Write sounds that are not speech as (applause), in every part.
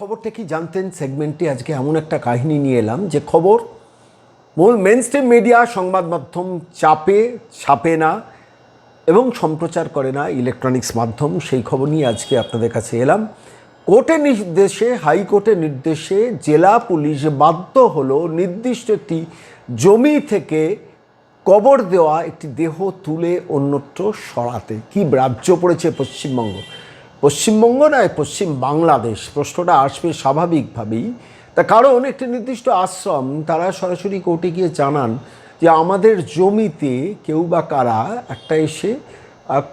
খবরটা কি জানতেন? সেগমেন্টে আজকে এমন একটা কাহিনী নিয়ে এলাম যে খবর, মূল মেন স্ট্রিম মিডিয়া সংবাদ মাধ্যম চাপে, ছাপে না এবং সম্প্রচার করে না ইলেকট্রনিক্স মাধ্যম, সেই খবর নিয়ে আজকে আপনাদের কাছে এলাম। কোর্টের নির্দেশে হাইকোর্টের নির্দেশে জেলা পুলিশ বাধ্য হলো নির্দিষ্ট একটি জমি থেকে কবর দেওয়া, একটি দেহ তুলে অন্যত্র সরাতে। কি রাজ্য পড়েছে পশ্চিমবঙ্গ? পশ্চিমবঙ্গ নয় পশ্চিম বাংলাদেশ, প্রশ্নটা আসবে স্বাভাবিকভাবেই। তা কারণ, একটি নির্দিষ্ট আশ্রম, তারা সরাসরি কোর্টে গিয়ে জানান যে আমাদের জমিতে কেউ বা কারা একটা এসে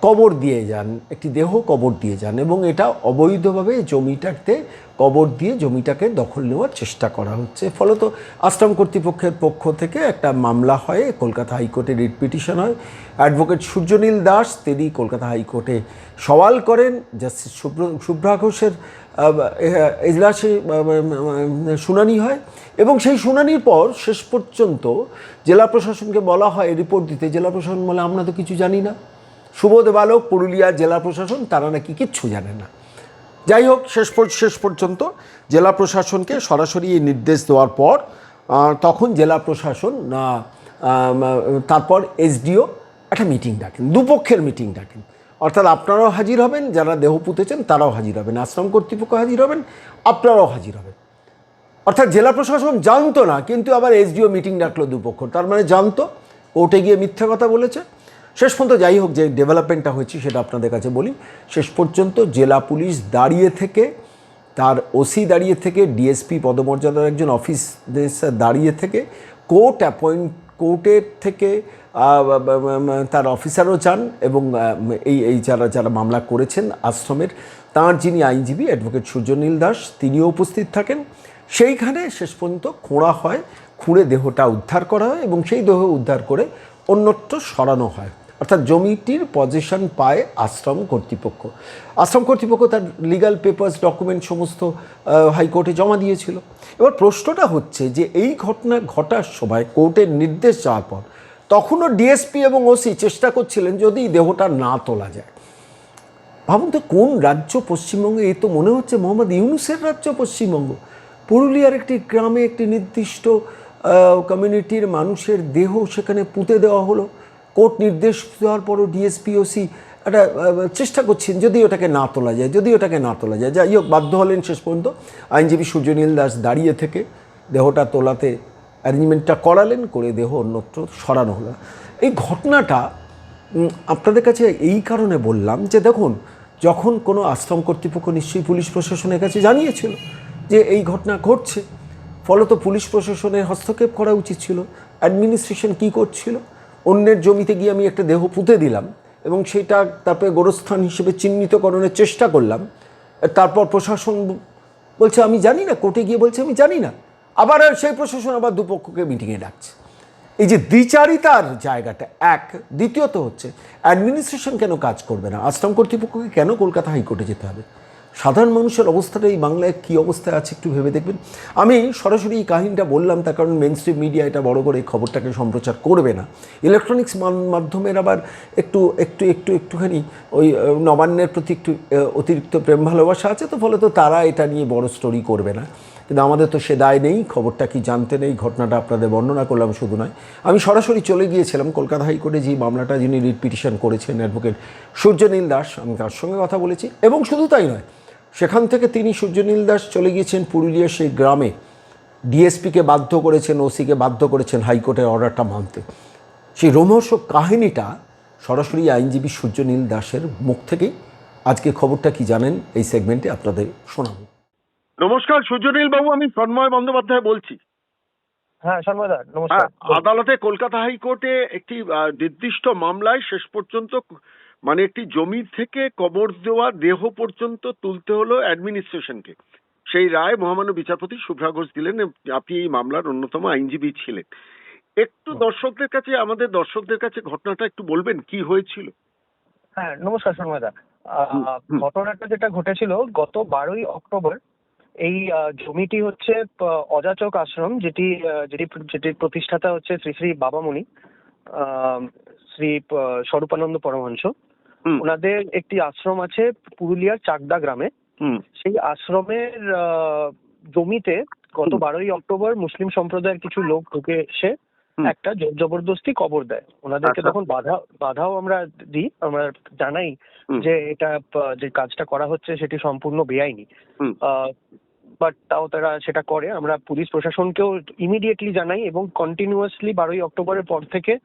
কবর দিয়ে যান, একটি দেহ কবর দিয়ে যান এবং এটা অবৈধভাবে জমিটাতে কবর দিয়ে জমিটাকে দখল নেওয়ার চেষ্টা করা হচ্ছে। ফলত আশ্রম কর্তৃপক্ষের পক্ষ থেকে একটা মামলা হয়, কলকাতা হাইকোর্টে রিট পিটিশন হয়। অ্যাডভোকেট সূর্যনীল দাস, তিনি কলকাতা হাইকোর্টে সওয়াল করেন। জাস্টিস শুভ্র শুভ্রা ঘোষের এজলাসে শুনানি হয় এবং সেই শুনানির পর শেষ পর্যন্ত জেলা প্রশাসনকে বলা হয়, রিপোর্ট দিতে। জেলা প্রশাসন বলে, আমরা তো কিছু জানি না। সুবোধ বালক পুরুলিয়া জেলা প্রশাসন, তারা নাকি কিচ্ছু জানে না। যাই হোক, শেষ শেষ পর্যন্ত জেলা প্রশাসনকে সরাসরি এই নির্দেশ দেওয়ার পর তখন জেলা প্রশাসন তারপর এসডিও একটা মিটিং ডাকেন, দুপক্ষের মিটিং ডাকেন। অর্থাৎ আপনারাও হাজির হবেন, যারা দেহ পুঁতেছেন, তারাও হাজির হবেন, আশ্রম কর্তৃপক্ষ হাজির হবেন, আপনারাও হাজির হবেন। অর্থাৎ জেলা প্রশাসন জানতো না, কিন্তু আবার এসডিও মিটিং ডাকলো দুপক্ষ। তার মানে জানতো, কোর্টে গিয়ে মিথ্যা কথা বলেছে। শেষ পর্যন্ত যাই হোক, যে ডেভেলপমেন্টটা হয়েছে সেটা আপনাদের কাছে বলি। শেষ পর্যন্ত জেলা পুলিশ দাঁড়িয়ে থেকে, তার ওসি দাঁড়িয়ে থেকে ডিএসপি পদমর্যাদার একজন অফিস দাঁড়িয়ে থেকে কোর্ট অ্যাপয়েন্ট কোর্টের থেকে তার অফিসারও চান এবং এই এই যারা যারা মামলা করেছেন আশ্রমের, তাঁর যিনি আইনজীবী অ্যাডভোকেট সূর্যনীল দাস, তিনিও উপস্থিত থাকেন। সেইখানে শেষ পর্যন্ত খোঁড়া হয়, খুঁড়ে দেহটা উদ্ধার করা হয় এবং সেই দেহ উদ্ধার করে অন্যত্র সরানো হয়। অর্থাৎ জমিটির পজিশন পায় আশ্রম কর্তৃপক্ষ। আশ্রম কর্তৃপক্ষ তার লিগাল পেপার্স ডকুমেন্ট সমস্ত হাইকোর্টে জমা দিয়েছিল। এবার প্রশ্নটা হচ্ছে যে এই ঘটনা ঘটার সময় কোর্টের নির্দেশ যাওয়ার পর তখনও ডিএসপি এবং ওসি চেষ্টা করছিলেন যদি দেহটা না তোলা যায়। ভাবুন তো কোন রাজ্য পশ্চিমবঙ্গে, এই তো মনে হচ্ছে মোহাম্মদ ইউনুসের রাজ্য পশ্চিমবঙ্গ। পুরুলিয়ার একটি গ্রামে একটি নির্দিষ্ট কমিউনিটির মানুষের দেহ সেখানে পুঁতে দেওয়া হলো। কোর্ট নির্দেশ দেওয়ার পরও ডিএসপিওসি একটা চেষ্টা করছেন যদি ওটাকে না তোলা যায়, যদি ওটাকে না তোলা যায়। যাই হোক, বাধ্য হলেন শেষ পর্যন্ত। আইনজীবী সূর্যনীল দাস দাঁড়িয়ে থেকে দেহটা তোলাতে অ্যারেঞ্জমেন্টটা করালেন, করে দেহ অন্যত্র সরানো হলো। এই ঘটনাটা আপনাদের কাছে এই কারণে বললাম যে দেখুন, যখন কোনো আশ্রম কর্তৃপক্ষ নিশ্চয়ই পুলিশ প্রশাসনের কাছে জানিয়েছিল যে এই ঘটনা ঘটছে, ফলত পুলিশ প্রশাসনের হস্তক্ষেপ করা উচিত ছিল। অ্যাডমিনিস্ট্রেশন কি করছিল? অন্যের জমিতে গিয়ে আমি একটা দেহ পুঁতে দিলাম এবং সেটা তারপরে গোরস্থান হিসেবে চিহ্নিতকরণের চেষ্টা করলাম। তারপর প্রশাসন বলছে, আমি জানি না। কোর্টে গিয়ে বলছে, আমি জানি না। আবার সেই প্রশাসন আবার দুপক্ষকে মিটিংয়ে ডাকছে। এই যে দ্বিচারিতার জায়গাটা, এক। দ্বিতীয়ত হচ্ছে, অ্যাডমিনিস্ট্রেশন কেন কাজ করবে না? আশ্রম কর্তৃপক্ষকে কেন কলকাতা হাইকোর্টে যেতে হবে? সাধারণ মানুষের অবস্থাটা এই বাংলায় কী অবস্থায় আছে একটু ভেবে দেখবেন। আমি সরাসরি এই কাহিনীটা বললাম, তার কারণ মেন স্ট্রিম মিডিয়া এটা বড় করে এই খবরটাকে সম্প্রচার করবে না। ইলেকট্রনিক্স মাধ্যমের আবার একটু একটু একটু, একটুখানি ওই নবান্নের প্রতি একটু অতিরিক্ত প্রেম ভালোবাসা আছে, তো ফলে তো তারা এটা নিয়ে বড় স্টোরি করবে না। কিন্তু আমাদের তো সে দায় নেই, খবরটা কি জানতে নেই, ঘটনাটা আপনাদের বর্ণনা করলাম শুধু নয়। আমি সরাসরি চলে গিয়েছিলাম কলকাতা হাইকোর্টে যে মামলাটা যিনি রিট পিটিশন করেছেন অ্যাডভোকেট সূর্যনীল দাস, আমি তার সঙ্গে কথা বলেছি, এবং শুধু তাই নয় সেখান থেকে তিনি সূর্যনীল দাস চলে গিয়েছেন পুরুলিয়ার সেই গ্রামে। ডিএসপিকে বাধ্য করেছেন ওসিকে বাধ্য করেছেন হাইকোর্টের অর্ডারটা মানতে। সেই রোমহর্ষ কাহিনীটা সরাসরি আইনজীবী সূর্যনীল দাসের মুখ থেকেই। আজকে খবরটা কি জানেন? এই সেগমেন্টে আপনাদের শোনাবো। নমস্কার সূর্যনীল বাবু আমি সন্ময় বন্দ্যোপাধ্যায় বলছি। হ্যাঁ হ্যাঁ নমস্কার। আদালতে কলকাতা হাইকোর্টে একটি নির্দিষ্ট মামলায় শেষ পর্যন্ত মানে একটি জমি থেকে কবর দেওয়া দেহ পর্যন্ত তুলতে হলো অ্যাডমিনিস্ট্রেশনকে। সেই রায় মহামান্য বিচারপতি শুভ্রা ঘোষ দিলেন আপনি এই মামলার অন্যতম আইনজীবী ছিলেন। একটু দর্শকদের কাছে আমাদের দর্শকদের কাছে ঘটনাটা একটু বলবেন কি হয়েছিল? হ্যাঁ নমস্কার শর্মাদা। ঘটনাটা যেটা ঘটেছিল গত বারোই অক্টোবর এই জমিটি হচ্ছে অযাচক আশ্রম যেটি যেটি যেটির প্রতিষ্ঠাতা হচ্ছে শ্রী শ্রী বাবামণি আহ, শ্রী স্বরূপানন্দ পরমহংস। ওনাদের একটি আশ্রম আছে পুরুলিয়ার চাকদা গ্রামে। হুম। সেই আশ্রমের জমিতে গত বারোই অক্টোবর মুসলিম সম্প্রদায়ের কিছু লোক ঢুকে এসে একটা জোর জবরদস্তি কবর দেয়। ওনাদেরকে আচ্ছা। তখন বাধা বাধাও আমরা দিই আমরা জানাই যে এটা যে কাজটা করা হচ্ছে সেটি সম্পূর্ণ বেআইনি। বাট তাও তারা সেটা করে। আমরা পুলিশ প্রশাসনকেও ইমিডিয়েটলি জানাই এবং কন্টিনিউয়াসলি বারোই অক্টোবরের পর থেকে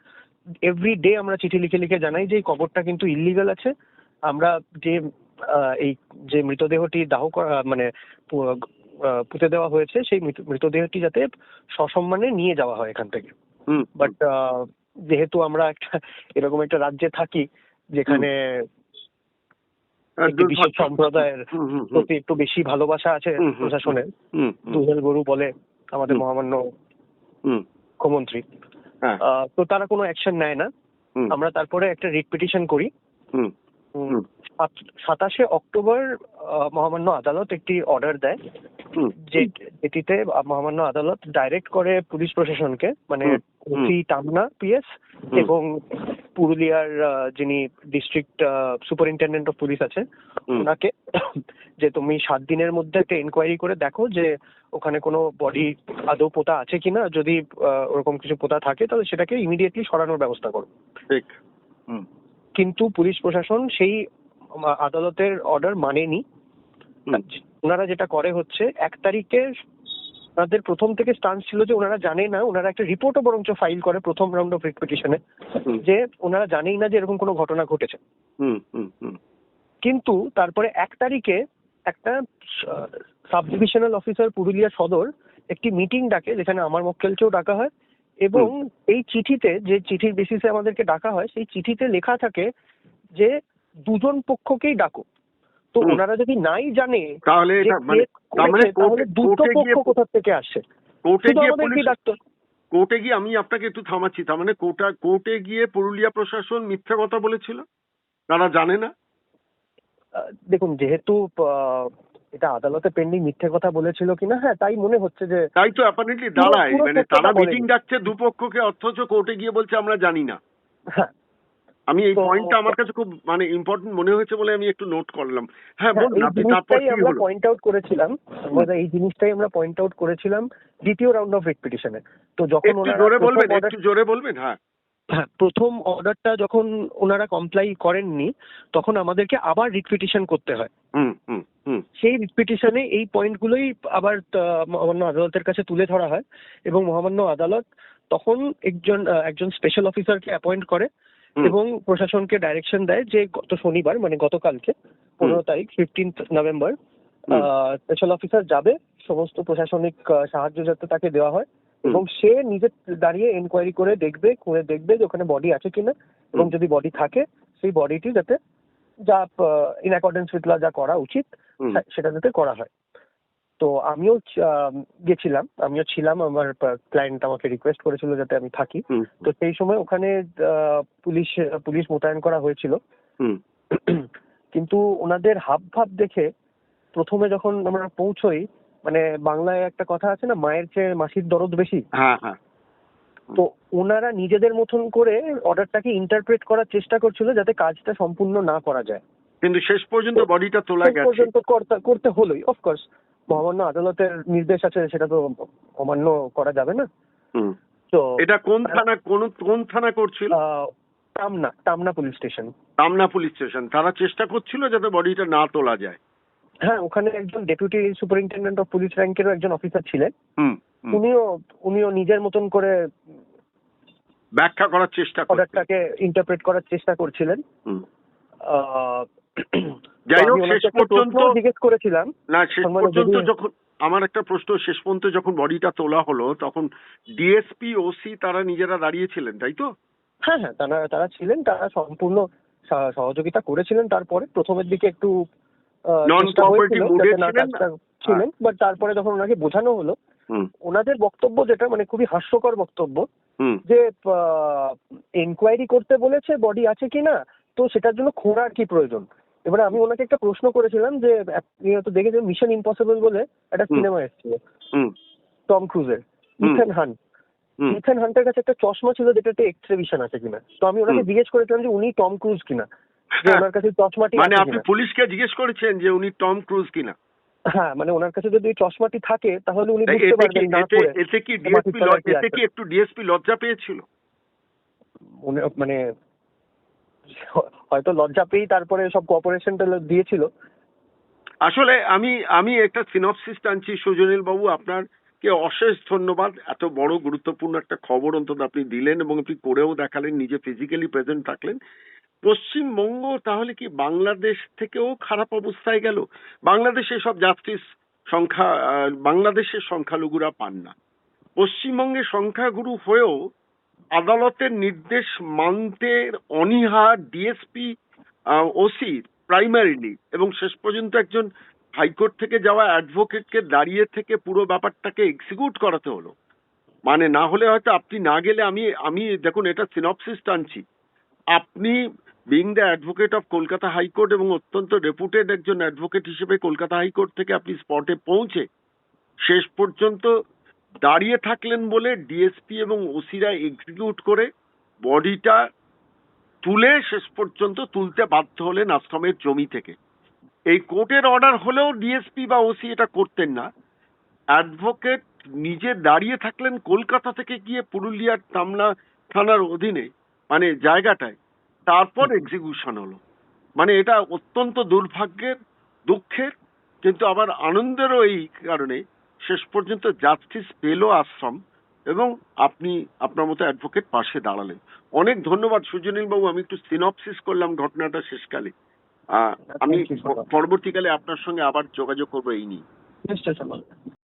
এভরি ডে আমরা চিঠি লিখে লিখে জানাই যে এই কবরটা কিন্তু ইলিগাল আছে। আমরা যে এই যে মৃতদেহটি দাহ করা মানে পুঁতে দেওয়া হয়েছে সেই মৃতদেহটি যাতে সসম্মানে নিয়ে যাওয়া হয় এখান থেকে। বাট যেহেতু আমরা একটা এরকম একটা রাজ্যে থাকি যেখানে বিশেষ সম্প্রদায়ের প্রতি একটু বেশি ভালোবাসা আছে প্রশাসনের। দুহেল গরু বলে আমাদের মহামান্য হুম, মুখ্যমন্ত্রী। তো তারা কোনো অ্যাকশন নেয় না। আমরা তারপরে একটা রিট পিটিশন করি। সাতাশে অক্টোবর মহামান্য আদালত একটি অর্ডার দেয়। যেটিতে মহামান্য আদালত ডাইরেক্ট করে পুলিশ প্রশাসনকে মানে ওসি টামনা পিএস এবং পুরুলিয়ার যিনি ডিস্ট্রিক্ট সুপারিনটেন্ডেন্ট অফ পুলিশ আছে ওনাকে যে তুমি সাত দিনের মধ্যে একটা এনকোয়ারি করে দেখো যে ওখানে কোনো বডি আদৌ পোতা আছে কিনা যদি ওরকম কিছু পোতা থাকে তাহলে সেটাকে ইমিডিয়েটলি সরানোর ব্যবস্থা করো। ঠিক। কিন্তু পুলিশ প্রশাসন সেই আদালতের অর্ডার মানেনি। ওনারা যেটা করে হচ্ছে এক তারিখে ওনাদের প্রথম থেকে স্টান্স ছিল যে ওনারা জানে না ওনারা একটা রিপোর্টও বরঞ্চ ফাইল করে প্রথম রাউন্ড অফ পিটিশনে যে ওনারা জানেই না যে এরকম কোনো ঘটনা ঘটেছে। হুম, হুম, হুম, কিন্তু তারপরে এক তারিখে একটা সাব ডিভিশনাল অফিসার পুরুলিয়া সদর একটি মিটিং ডাকে যেখানে আমার মক্কেলকেও ডাকা হয় এবং এই চিঠিতে যে চিঠির বেসিসে আমাদেরকে ডাকা হয় সেই চিঠিতে লেখা থাকে যে দুজন পক্ষকেই ডাকো। তো ওনারা যদি নাই জানে তাহলে মানে মানে দুটো পক্ষ গিয়ে কোথা থেকে আসছে কোর্টে গিয়ে কোর্টে আমি আপনাকে একটু থামাচ্ছি তার মানে কোর্টা কোর্টে গিয়ে পুরুলিয়া প্রশাসন মিথ্যা কথা বলেছিল? তারা জানে না? দেখুন যেহেতু এটা আদালতে পেন্ডিং মিথ্যে কথা বলেছিল কিনা হ্যাঁ তাই মনে হচ্ছে যে তাই তো অ্যাপারেন্টলি দাঁড়ায় মানে তারা মিটিং ডাকছে দুপক্ষকে অথচ কোর্টে গিয়ে বলছে আমরা জানি না। হ্যাঁ আমি এই পয়েন্টটা আমার কাছে খুব মানে ইম্পর্টেন্ট মনে হয়েছে বলে আমি একটু নোট করলাম। হ্যাঁ হ্যাঁ, বলুন আপনি তারপর কি আমরা হলো? পয়েন্ট আউট করেছিলাম এই জিনিসটাই আমরা পয়েন্ট আউট করেছিলাম দ্বিতীয় রাউন্ড অফ পিটিশনে তো যখন একটু জোরে বলবেন একটু জোরে বলবেন হ্যাঁ। হ্যাঁ, প্রথম অর্ডারটা যখন ওনারা কমপ্লাই করেননি তখন আমাদেরকে আবার রিট পিটিশন করতে হয়। হুম হুম হুম। সেই রিট পিটিশনে এই পয়েন্টগুলোই আবার মহামান্য আদালতের কাছে তুলে ধরা হয় এবং মহামান্য আদালত তখন একজন আহ, একজন স্পেশাল অফিসারকে অ্যাপয়েন্ট করে। এবং প্রশাসনকে ডাইরেকশন দেয় যে গত শনিবার মানে গতকালকে পনেরো তারিখ ফিফটিন্থ নভেম্বর। স্পেশাল অফিসার যাবে সমস্ত প্রশাসনিক সাহায্য যাতে তাকে দেওয়া হয় এবং সে নিজে দাঁড়িয়ে এনকোয়ারি করে দেখবে করে দেখবে যে ওখানে বডি আছে কিনা এবং যদি বডি থাকে সেই বডিটি যাতে যা ইন অ্যাকর্ডেন্স উইথ ল যা করা উচিত সেটা যাতে করা হয়। তো আমিও গেছিলাম। আমিও ছিলাম আমার ক্লায়েন্ট আমাকে রিকোয়েস্ট করেছিল যাতে আমি থাকি। তো সেই সময় ওখানে পুলিশ পুলিশ মোতায়েন করা হয়েছিল। কিন্তু ওনাদের হাব ভাব দেখে প্রথমে যখন আমরা পৌঁছই মানে বাংলায় একটা কথা আছে না মায়ের চেয়ে মাসির দরদ বেশি? হ্যাঁ হ্যাঁ। তো ওনারা নিজেদের মতন করে অর্ডারটাকে ইন্টারপ্রেট করার চেষ্টা করছিল যাতে কাজটা সম্পূর্ণ না করা যায়। কিন্তু শেষ পর্যন্ত বডিটা তোলা গেছে। পর্যন্ত করতে- করতে হলোই অফকোর্স মহামান্য আদালতের নির্দেশ আছে সেটা তো অমান্য করা যাবে না। তো এটা কোন থানা কোন কোন থানা করছিল? Tamna Tamna police station. Kamna police station. তারা চেষ্টা করছিল যাতে বডিটা না তোলা যায়। হ্যাঁ ওখানে একজন ডেপুটি সুপারিনটেন্ডেন্ট অফ পুলিশ র্যাঙ্কেরও একজন অফিসার ছিলেন। উনিও উনিও নিজের মতন করে ব্যাখ্যা করার চেষ্টা অর্ডারটাকে ইন্টারপ্রেট করার চেষ্টা করছিলেন। যাই হোক শেষ পর্যন্ত জিজ্ঞেস করেছিলাম। না শেষ পর্যন্ত যখন আমার একটা প্রশ্ন শেষ পর্যন্ত যখন বডিটা তোলা হলো তখন ডিএসপি ওসি তারা নিজেরা দাঁড়িয়েছিলেন তাই তো? হ্যাঁ হ্যাঁ তারা তারা ছিলেন তারা সম্পূর্ণ সহযোগিতা করেছিলেন। তারপরে প্রথমের দিকে একটু ছিলেন? বাট তারপরে যখন ওনাকে বোঝানো হলো ওনাদের বক্তব্য যেটা মানে খুবই হাস্যকর বক্তব্য যে এনকোয়ারি করতে বলেছে বডি আছে কিনা তো সেটার জন্য খোঁড়ার কি প্রয়োজন? এবারে আমি ওনাকে একটা প্রশ্ন করেছিলাম যে আপনি হয়তো দেখেছেন মিশন ইম্পসিবল বলে একটা সিনেমা এসেছিল। টম ক্রুজের। ইথেন হান ইথেন হান্টের কাছে একটা চশমা ছিল যেটাতে এক্স রে ভিশন আছে কিনা। তো আমি ওনাকে জিজ্ঞেস করেছিলাম যে উনি টম ক্রুজ কিনা? (laughs) যে ওনার কাছে চশমাটি মানে আপনি পুলিশকে জিজ্ঞেস করেছেন যে উনি টম ক্রুজ কিনা? হ্যাঁ মানে ওনার কাছে যদি চশমাটি থাকে তাহলে উনি বুঝতে পারবেন না এতে এতে কি ডিএসপি এতে কি একটু ডিএসপি লজ্জা পেয়েছিল? মানে (laughs) হয়তো লজ্জা পেয়েই তারপরে সব কোঅপারেশনটা দিয়েছিল। আসলে আমি আমি একটা সিনপসিস টানছি, সুজনীল বাবু আপনার কে অশেষ ধন্যবাদ। এত বড় গুরুত্বপূর্ণ একটা খবর অন্তত আপনি দিলেন এবং আপনি করেও দেখালেন, নিজে ফিজিক্যালি প্রেজেন্ট থাকলেন। পশ্চিমবঙ্গ তাহলে কি বাংলাদেশ থেকেও খারাপ অবস্থায় গেল? বাংলাদেশে সব জাস্টিস সংখ্যা বাংলাদেশের সংখ্যালঘুরা পান না। পশ্চিমবঙ্গে সংখ্যাগুরু হয়েও আদালতের নির্দেশ মানতে অনীহা ডিএসপি ওসি প্রাইমারিলি এবং শেষ পর্যন্ত একজন হাইকোর্ট থেকে যাওয়া অ্যাডভোকেটকে দাঁড়িয়ে থেকে পুরো ব্যাপারটাকে এক্সিকিউট করাতে হলো। মানে না হলে হয়তো আপনি না গেলে আমি আমি দেখুন, এটা সিনপসিস টানছি। আপনি being the advocate of Kolkata high court এবং অত্যন্ত রেপুটেড একজন অ্যাডভোকেট হিসেবে কলকাতা হাইকোর্ট থেকে আপনি স্পটে পৌঁছে শেষ পর্যন্ত দাঁড়িয়ে থাকলেন বলে ডিএসপি এবং ওসিরা এক্সিকিউট করে বডিটা তুলে শেষ পর্যন্ত তুলতে বাধ্য হলেন আশ্রমের জমি থেকে। এই কোর্টের অর্ডার হলেও ডিএসপি বা ওসি এটা করতেন না। অ্যাডভোকেট নিজে দাঁড়িয়ে থাকলেন কলকাতা থেকে গিয়ে পুরুলিয়ার টামনা থানার অধীনে মানে জায়গাটায়। তারপর এক্সিকিউশন হলো। মানে এটা অত্যন্ত দুর্ভাগ্যের, দুঃখের, কিন্তু আবার আনন্দেরও এই কারণে শেষ পর্যন্ত জাস্টিস পেল আশ্রম এবং আপনি আপনার মতো অ্যাডভোকেট পাশে দাঁড়ালেন। অনেক ধন্যবাদ সুজনীল বাবু আমি একটু সিনপসিস করলাম ঘটনাটা শেষকালে। আহ, আমি. পরবর্তীকালে আপনার সঙ্গে আবার যোগাযোগ করব এই নিয়ে।